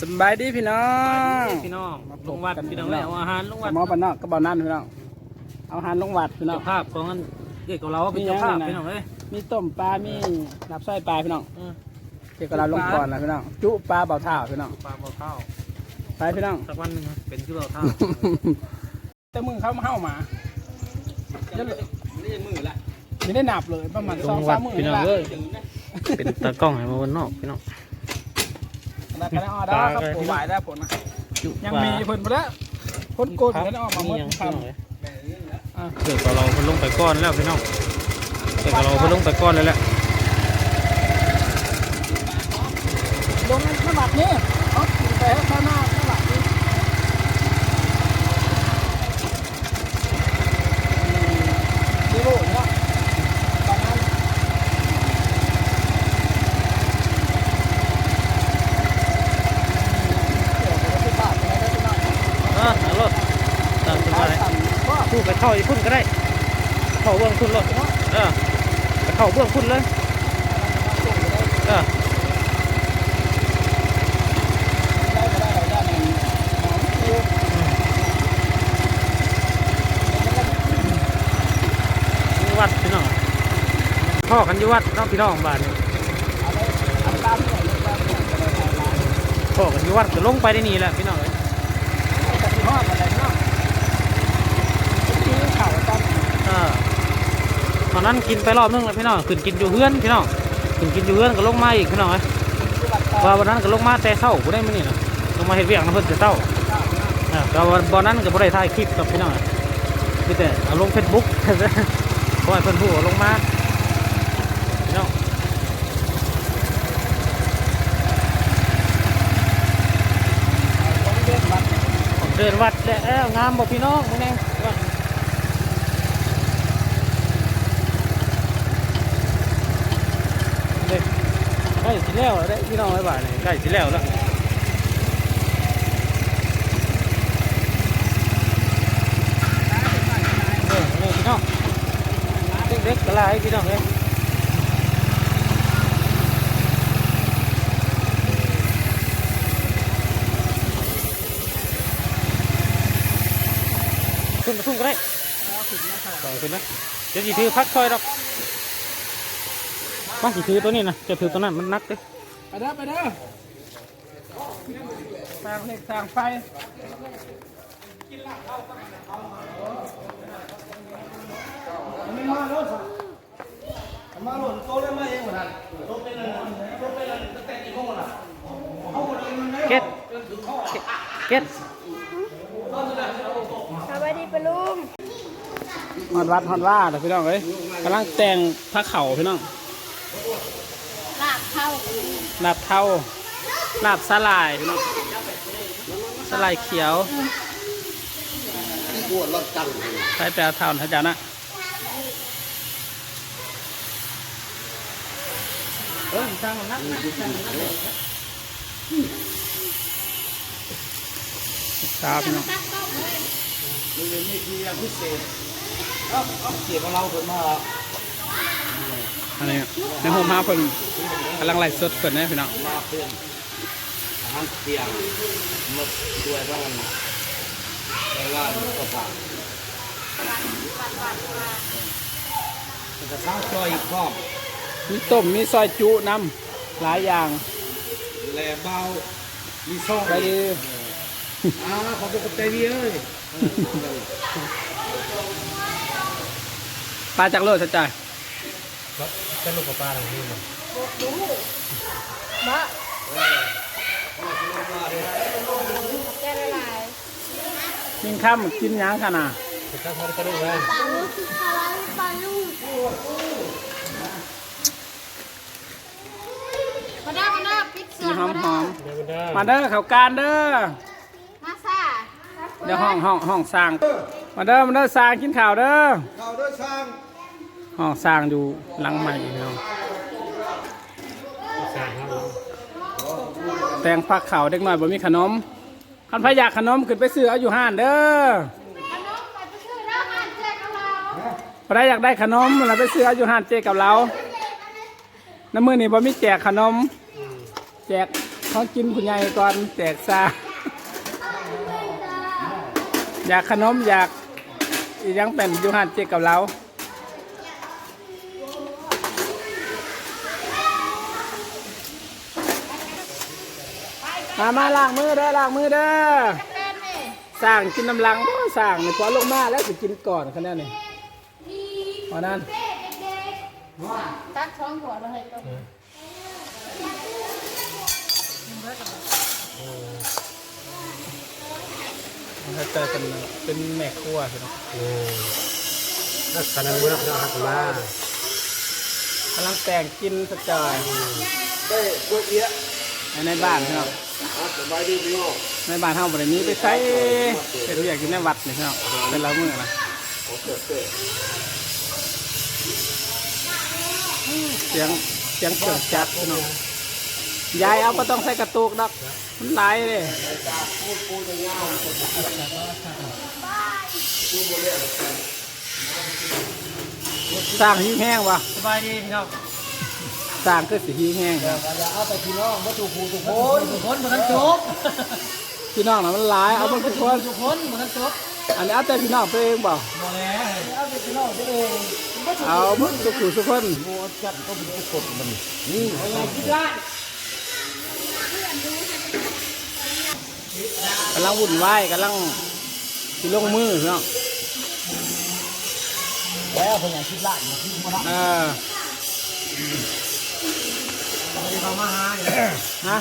สบายดีพี่น้องพี่น้องลงวัดพี่น้องเลยเอาอาหารลงวัดหมอปานนอกก็บ่นั่นพี่น้องเอาอาหารลงวัดพี่น้อเจ้างภาพของอันเอกของเราเป็นมีเจ้าภาพยังไงนะพี่น้องเลยมีต้มปลา มีนับไส้ปลาพี่น้องเออเกี่ยวกับเราลงก่อนนะพี่น้องจุปลาเบาเท่าพี่น้องปลาบ่อข้าวไปพี่น้องสักวันหนึงนะเป็นคือเราข้าวแต่มึงเข้ามาเข้ามาจะเลยนี่มือละไม่ได้นับเลยประมาณลสองงวัสาดมหมื่นพี่น้องละเลยเป็นตากล้องให้มาวันนอกพี่น้อง แล้วก็ได้ออเดอร์ครับผมไหวได้ผลนะจุยังมีผลไปแล้วผลโกนก็ได้ออกมาเมื่อยังคพี่น้องเลยำอะเอกของเราเพิ่นลงไปก้อนแล้วพี่น้องเอกของเราเพิ่นลงไปก้อนแล้วแหละลงขนาดนี้เอาขี่ไปข้างหน้าขนาดนี้ดีโร่เนาะตอนนั้น อ่าหารถตามสบาย สู้ไปเข้าอีกพุ่นก็ได้ เข้าเบื้องพุ่นรถเออไปเข้าเบื้องพุ่นเลยเออวัดพี่น้องพ่อกันยู่วัดน้องพี่น้องบ้านพ่อกันยู่วัดก็ลงไปได้นี่แหละพี่น้องเอ้ย เออต อนนั้นกินไปรอบนึงแล้วพี่น้องขึ้นกินอยู่เฮือนพี่น้องขึ้นกินอยู่เฮือนก็ลงมาอีกพี่น้องเอ้ว่าวันนั้นก็ลงมาแต่เช้ากูได้มื้อนี้นะลงมาเฮ็ดเวียกนะเพิ่นแต่เช้าเออก็วันวันนั้นก็บ่ได้ถ่ายคลิปกับพี่น้องอะมีแต่เอาลง Facebook เพราะว่าเพิ่นผู้เอาลงมาพี่น้องเดินวัดแล้วงามบ่พี่น้องมื้อนี้ว่า เด็กใก ล้สิแล้วได้พี่น้องไอ้บ้านนี่ใกล้สิแล้วแล้วเออเออพี่น้องเด็กๆก็ลายพี่น้องเลยขึ้นมาทุ่งก็ได้ต่อขึ้นนะเดี๋ยวจีถือพักคอยดอก ต้องสิถือตัวนี้นะจะถือตัวนั้นมันนักเด้ไปเด้อไปเด้อสร้างเหล็กสร้างไฟเก็ตเก็ตสวัสดีปะลุงฮอนวัดฮอนว่าเด้อพี่น้องเอ้ยกำลังแต่งพระเข่าพี่น้อง ลาบเข้าลาบเท่าลาบสลายสลายเขียวไปแปลเท่านะจ๊ะนะเออสร้างมันนักสาวพี่น้องตักต้มเลยอั นนี้ในโฮมฮาเพิ่นกำลังไล่สดเพิ่นนะพี่น้องอาหารเตียงมาด้วยบ้างในงานก็ผ่านแต่สร้างซอยอีกพร้อมมีต้มมีซอยจุน้ำหลายอย่างแหล่เบามีซ่องไปดีอ่าขอบคุณใจดีเอ้ยปลาจากโลดสะใจาย เป็นลูกปลาอะไรนี่มั้งบะแกละลายกินข้ามกินหยังขนาดเป็นข้าวทอดกระดูกเลยปลาลูกคือปลาลูกปลาลูกมาได้มาได้ปิดเสืมีอหอมหอมเดี๋ยวได้ๆมาเด้อเขาการเด้อมาซ่าเดี๋ยวห้องห้องห้องสร้างมาเด้อมาเด้อสร้างกินข้าวเด้อข่าวด้วยช่าง ห้องสร้างอยู่หลังใหม่พี่น้องแตงผักเขาวเด็กน้อยบ่มีขนมคันพอยากขนมขึ้นไปซื้อเอาอยู่ห้านเด้อขนมไปซื้อแล้วงานแจกับเราพอได้อยากได้ขนมเราไปซื้อเอาอยู่ห้านเจกับเราน้ำมือนี่บ่มีแจกขนม แจกเขากินคุณยายก่อนแตกซาอยากขนมอยากอีหยังเป็นอยู่หันเจกับเรา มามาล้างมือเด้อล้างมือเด้อเล่นนี่สร้างกินน้ำลังบ่สร้างนี่พอลงมาแล้วสิกินก่อนคะแนนนี่พอนั้นตักช้อนหัวเราให้ตัวมันจะเป็นเป็นแม่ครัวใช่ไหมนักการเมืองเราหักมากำลังแต่งกินสะจอยได้พวกเอี้ย ในบ้านครับสบายดีพี่น้องในบ้านเฮาบ่ได้มีไปใช้เป็นอยากอยู่ในวัดนี่ครับเป็นละมื้อนะโอเคโอเคเสียงเสียงเครื่องจักรพี่น้องยายเอาบ่ต้องใส่กระตุกดอกมันหลายเลยสร้างหิ้งแห้งวะสบายดีพี่น้อง สร้างคือสิหิ้งแห้งครับโอ้ยทุกคนหมดทั้งจบพี่น้องน่ะมันหลายเอามันทุกคนทุกคนหมดทั้งจบอันนี้เอาแต่พี่น้องตัวเองเปล่าหมดแล้วเอาหมดทุกผู้ทุกคนกำลังวุ่นวายกำลังสิลงมือพี่น้องแล้วผมอยากคิดละอยากคิดมาละเออ เขามาหาอยู่ฮะ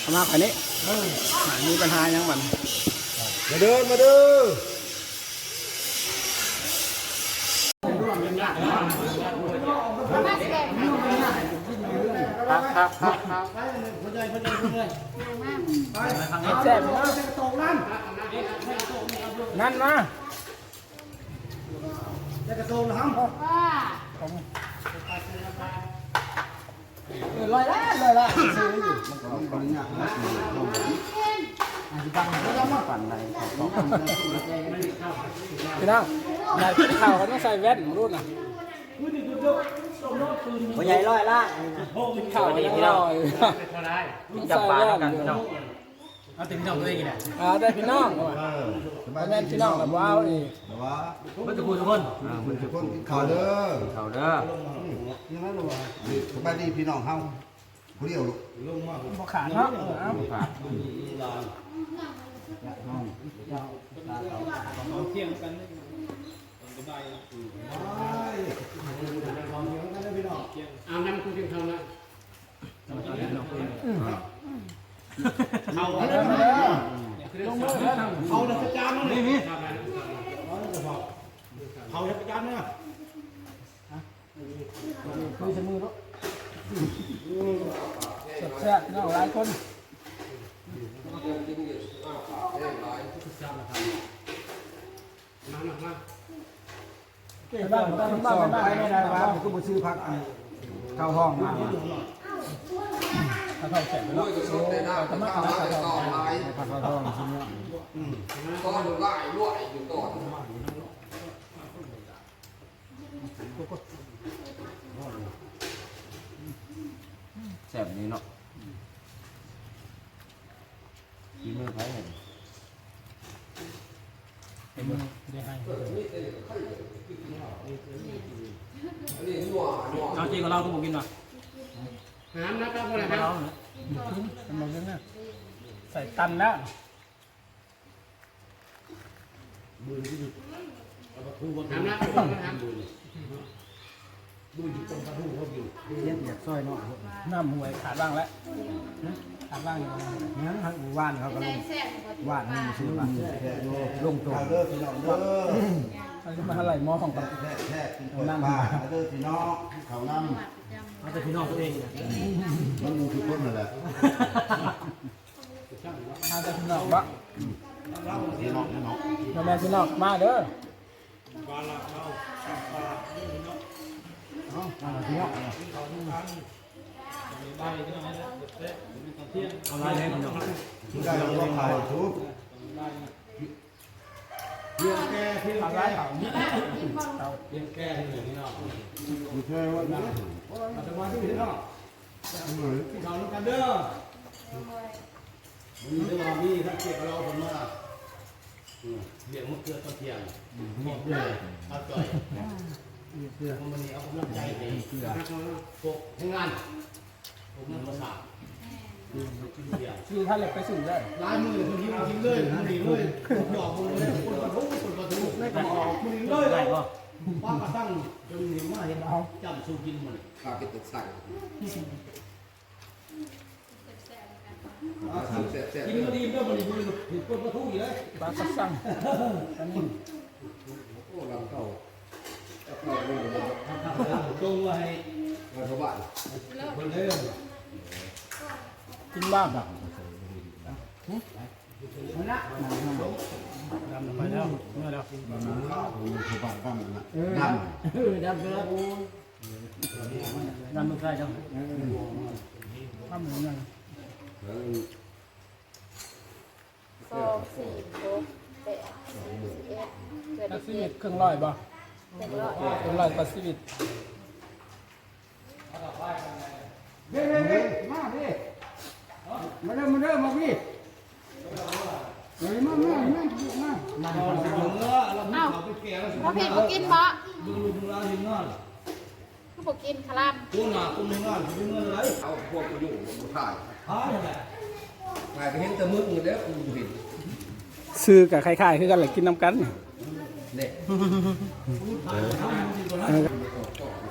เอามาขอนนี้มีปัญหายังบันมาเดินมาเดินมาแสดงมาครับครับครับครับแซ่บมากนั่นมาว่า ลอยแล้วลอยแล้วพี่น้องอยากกินข้าวเขาต้องใส่แว่นรุ่นน่ะหัวใหญ่ลอยละกินข้าวก็ยังรออยู่ต้องใส่แว่นอยู่ เอาติ่มน้องตัวเองเนี่ยอ่าได้พี่น้องว่ะบ่แม่นพี่น้องแล้วว้าวอีกแต่ว่ามันจะคุยทุกคนมันจะคนกินข้าวเด้อเขาเด้อยังไงล่ะวะสบายดีพี่น้องเฮาผู้เดียวลูกบ่ขาดเนาะเอาเอามาเด้อมาเด้อ ลงมือเด้อเอาเด้อจานนึงนี่คุยเสมอเนาะแซ่บๆพี่น้องหลายคนเก็บบ้านบ้านบ้านบ้านไม่ได้บ้านก็บ่ซื้อพักอันเข้าห้องมา ถ้าเขาแข็งเนาะทำไมเอาเขาพักเข้าห้องชิ้นนี้ยแซ่บนี้เนาะกินมือไผเห็นเอาจริงกับเราก็บอกกิน ว่ะทำไมเรื่องนี้ใส่ตันแล้วเย็นอยากซอยเนาะน้ำหวยขาดบ้างแล้วขาดบ้างอยู่งั้นทางหมู่บ้านเขาก็ลได้งแซ่บกว่าบ้านนี่ซื้อบ้านลงตัวเด้อพี่น้องเด้อเราจะมาเท่าไหร่หมอของกัน แท้แท้กินคนบ้านเด้อพี่น้องเขานำ เอาแต่พี่น้องตัวเองเนี่ยมันมีทุกคนนั่นแหละมาจากพี่น้องวะพี่น้องพี่น้องมาแม่พี่น้องมาเด้อพี่น้องเอาไรเลยพี่น้องได้ก็ขายทุกทำไรเขามีแค่ว่า นะเราลูกกันเด้อมีเรื่องมีถ้าเก็บเราผมมาเลี้ยงมะเขือตะเทียงหมดเลยเอาจ่อยมันนี้เอากำลังใจไปพวกให้งานผมนั่งภาษาเลี้ยงชื่อท่านเลยไปสู่ได้ลายมือคนที่มันทิ้งเลยมันดีเลยหยอกมือเลยคนกระทุ้งคนกระทุ้งไม่ต้องออกมือเลยเลย ว่ากระตั้งจนเห็นว่าเห็นเอาจำสูกินมันข้าวเป็ดตกใส่แซ่บแซ่บกินมาดีเด้อมันดีมันผิดคนกระทุ้งอยู่เลยปลากระสังโอ้ลำเข้าเข้าไม่หมดจงไว้เราชาวบ้านคนเด้อกินบ้างอะมันนะ ดำไปแล้วเมื่อแล้วชาวบ้านก็มันนะดเออดำไปแล้วดำมันใกล้จังทำเหมือนกันำสองสี่หกแปดสิบเอ็ดเกิดตักซีเจ็วิดตเครื่องร้อยบ่เป็นร้อยเครื่องร้อยตักซีวิต เด้เด้มาดิมาเด้อมาเด้อมาพี่เฮ้ยมามามามา นอนสิอยู่ เออเราไม่เอาไป แก่แล้วพอผิดบ่กินบ่ดูดูเราเห็นงานคือบ่กินคลามกูหนากูไม่งานกูเงินอะไรเอาพวกกูอยู่กูถ่ายหายแหละถ่ายไปเห็นแต่มึกอยู่แล้วกูเห็นซื้อกับคล้ายๆคือกันแหละกินน้ำกันเนี่ย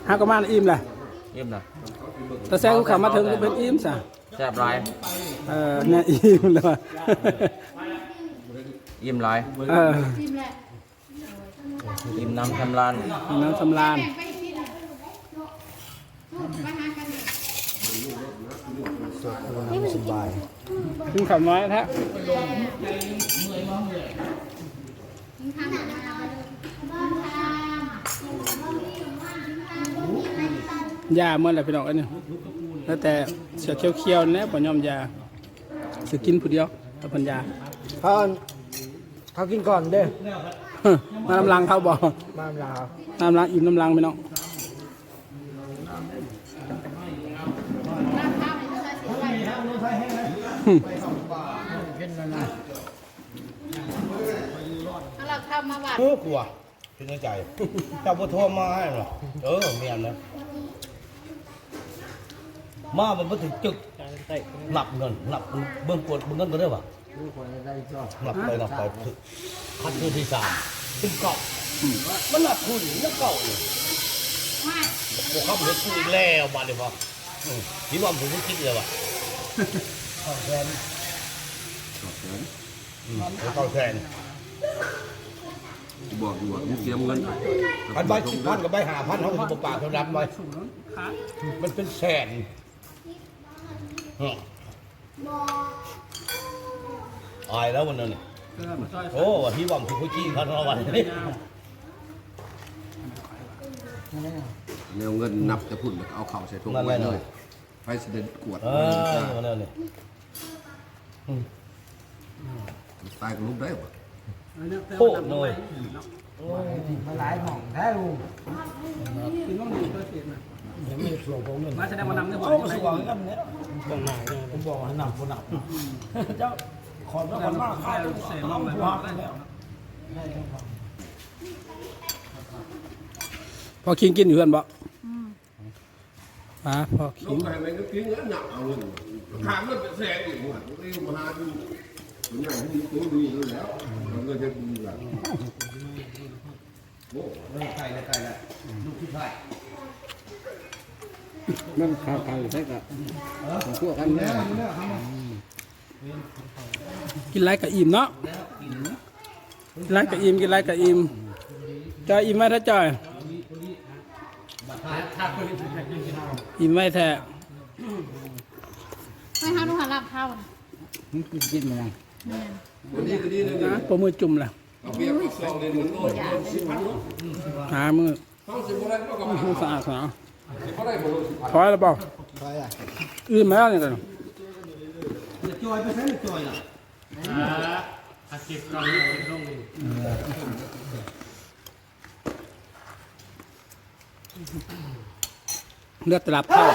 ห้าก็มาอิ่มแหละอิ่มนะแต่แซ่กูขับมาถึงก็เป็นอิ่มซะแซ่บหลายเออเนี่ยอิ่มเลยว่ะอิ่มหลายเออจิ้มแหละ อิ่มน้ำทำลานมีน้ำสำราญแบ่งไปกินลูกไปหากันเนี่ยกินข้าวน้อยแท้กินข้าวหน้ามาเลยบ้านทามยาเมื่อไรพี่น้องอันนี้แล้วแต่เสือเขียวๆนะบ่ยอมยาสิกินผู้เดียวแต่พันยาเขาเขากินก่อนเด้อมา น้ำลังเขาบอกมาลาวน้ำลังอิ่มน้ำลังพี่น้องบ้านข้าวในซอยสีไว้เอาเราเข้ามาวัดเออกลัวคิดในใจเจ้าพ่อโทรมาให้หรอเออเมียนนะมามันมาถึงจึกหลับเงินหลับเบิ่งปวดเบิ่งเงินก็ได้ปะ หลับไปหลับไปคัดคืนที่สามขึ้นเกาะมันหลับคืนอยู่นั่งเก่าอยู่ว่าโอ้ข้ามเห็ดกูอีกแล้วบาดเลยพออืมพี่บอมถึงคิดเลยว่ะเข้าแทนอืมเข้าแทนบอกอยู่ว่ามึงเตรียมเงินพันใบสิบพันกับใบห้าพันเขาก็ปากเขารับไว้มันเป็นแสน อายแล้ววันนั้นนี่โอ้ว่าพี่บอมถึงคุยกี้เขาทั้งวันเนี้แนวเงินนับจะพุ่นแล้วเอาเข่าใส่ถุงไว้เลยไปเสด็จกวดเออวันนั้นนี่ยตายกับลูกได้ปะโอ้หน่อยมาหลายหม่องแท้ลุงกินต้องดีตัวเสียนะยังไม่สวงผมเลยมาแสดงว่านำเนื้อหวาโอ้นสวงกันเนี่ยบอกหนผมบอกให้นักผมนักเจ้า ขอแล้วขอมากข้าวเอาหัวหักแล้วพอคิงกินอยู่เพื่อนบ่อ่าพอคิลูงกไปไหนก็กินแล้วหนักเอาเงินถามมันเป็นแสนอีกหมดเรียกมาหาดูผมอยากให้ดูตัวดูอยู่แล้วเราก็จะดูแบบโอ้ใกล้แล้วใกล้แล้วลูกที่ไทยมันข้าวไข่ใช่กับพวกกันเนี่ย กินไรกับอิ่มเนาะกินไรกับอิ่มกินไรกับอิ่มจอยอิ่มไหมถ้าจอยอิ่มไหมแท้ไม่ห้าดูหาลาบข้าวน่ะกินมาวันนี้ก็ดีเลยนะปมือจุ่มแหละเอาเบียร์ก็ซองเลยหนึ่งโลสิบพันหามือห้องสิบอะไรก็กำลังมือสะอาดสะอาดสิบอะไรหมดสิบพันถอยแล้วเปล่าใครอะอื่นไหมล่ะเนี่ยกัน จะจอยไปใช้จอยล่ะเลือดตลับเข้าไป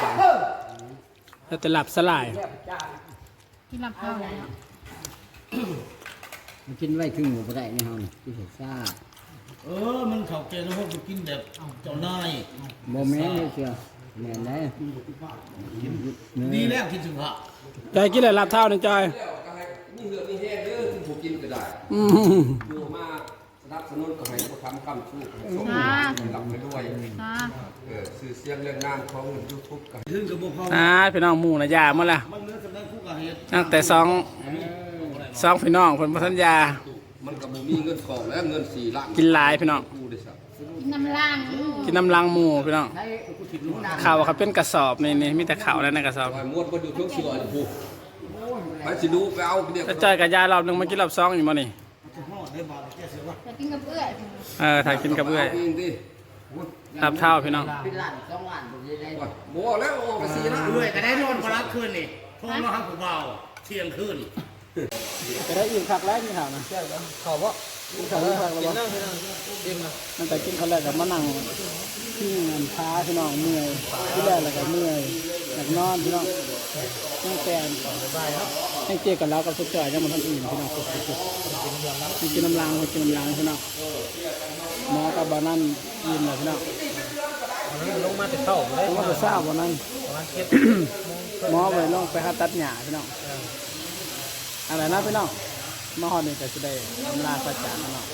แล้วแต่หลับสลายที่ลำข้าวเลยเนาะมันกินไว้ครึ่งหมูก็ได้นี่เฮานี่ที่เห็ดซ่าเออ มันเขาเกณฑ์เขาไปกินแบบเจ้านายโมแม่นเลยเชียว แม่นได้ดีแล้วคิดถึงฮะจอยกินอะไรหลับเท่านี่จอยแล้วก็ให้มีเหือกมีแห้งเด้อถึงผู้กินก็ได้อืมอยู่มาสนับสนุนก็ให้ผู้ทำคำชูสมอ่าหลับไปด้วยอ่าเออสื่อเสียงเรื่องงามของยูทูบก็ถึงกับพวกเขาอ่าพี่น้องหมู่นะยาหมดละมันเนื้อสำนักผู้ก่อเหตุตั้งแต่สองสองพี่น้องคนพันยา มันก็บ่มีเงินของแล้วเงิน4ล้านกินหลายพี่น้องกูได้สักน้ำล่างกินน้ำลังหมูพี่น้อง ข่าวเขาเป็นกระสอบนี่นี่มีแต่ข่าวแล้วในกระสอบปล่อยมวดบ่อยู่ทุกเสือนี่ผู้ไปสิดูไปเอาเดี๋ยวแล้วจอยกับยายรอบหนึงมากินรอบสองอยู่มั้นี่ห่อได้บาทแค่เสียว่าจะกินกับเอื้อยเออถ่ายกินกับเอื้อยาเองดิรับเท่าพี่น้องเป็นล้านสองล้านบ่ได้ได้ว่าบ่แล้วโอ้ก็4ล้านด้วยก็ได้นอนพลักคืนนี่โทรมาหาผู้เบาเที่ยงคืนจะได้อิ่มคักแล้วกินข้าวนะข้าวบ่ กินข้าวแล้วคักแล้วบ่ตั้งแต่กินข้าวแรกกับมานั่งที่งานพาพี่น้องเมื่อยที่แรกแล้วก็เมื่อยอยากนอนพี่น้องตั้งแต่ให้เจอกันแล้วกับสุดจอยยังมันทันอิ่มพี่น้องสุดๆกินน้ำลังกินน้ำลังพี่น้องหมอกับบานั่นอิ่มแล้วพี่น้องลงมาแต่เช้าบ่ได้ผมว่าจะทราบวันนั้นหมอไปลงไปหาตัดหญ้าพี่น้องอะไรนะพี่น้อง มาฮอดนี่ก็จะได้อำลาพระจานพี่น้อง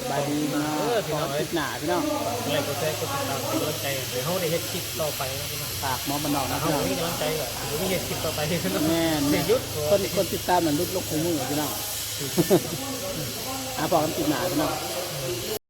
สบายดีพี่น้องขอติดหน้าพี่น้องอะไรก็แซ่ก็ติดตามเป็นกำลังใจเดี๋ยวเฮาได้เฮ็ดคลิปต่อไปนะพี่น้องฝากหมอบันดอกนะเฮาพี่น้องมีกำลังใจก็เดี๋ยวมีเฮ็ดคลิปต่อไปพี่น้องแม่นเดี๋ยวหยุดคนคนติดตามมันลุกลกหูมือพี่น้องอาบอกกันติดหนาพี่น้องค